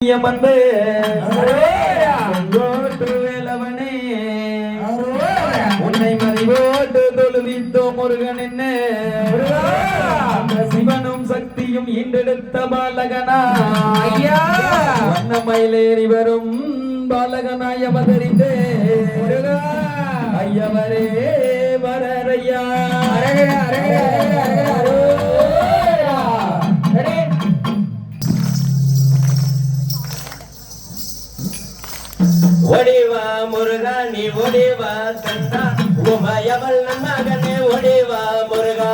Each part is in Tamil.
வந்து வேலவனே உன்னை மதிவோட்டு தொழுவித்தோ முருகன் என்ன சிவனும் சக்தியும் ஈண்டெடுத்த பாலகனா. ஐயா. வண்ணமயிலேறி வரும் பாலகனாய் அவதரித்தே ஐயவரே ஒடிவா முருகா நீ ஒடிவா சந்தா உமையவள் மகனே ஒடிவா முருகா.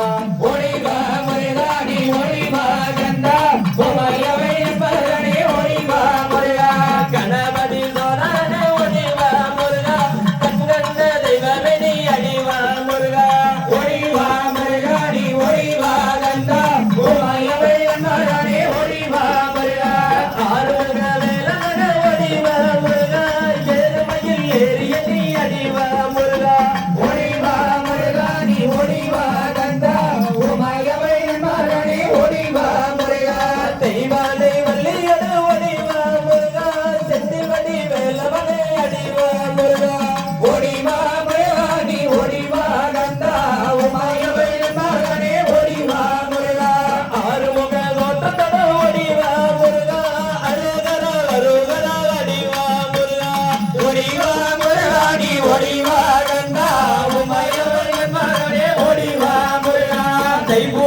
ஓடிவா கண்டா உமையவர்கள் மகனே ஓடிவா முருகா. தெய்வ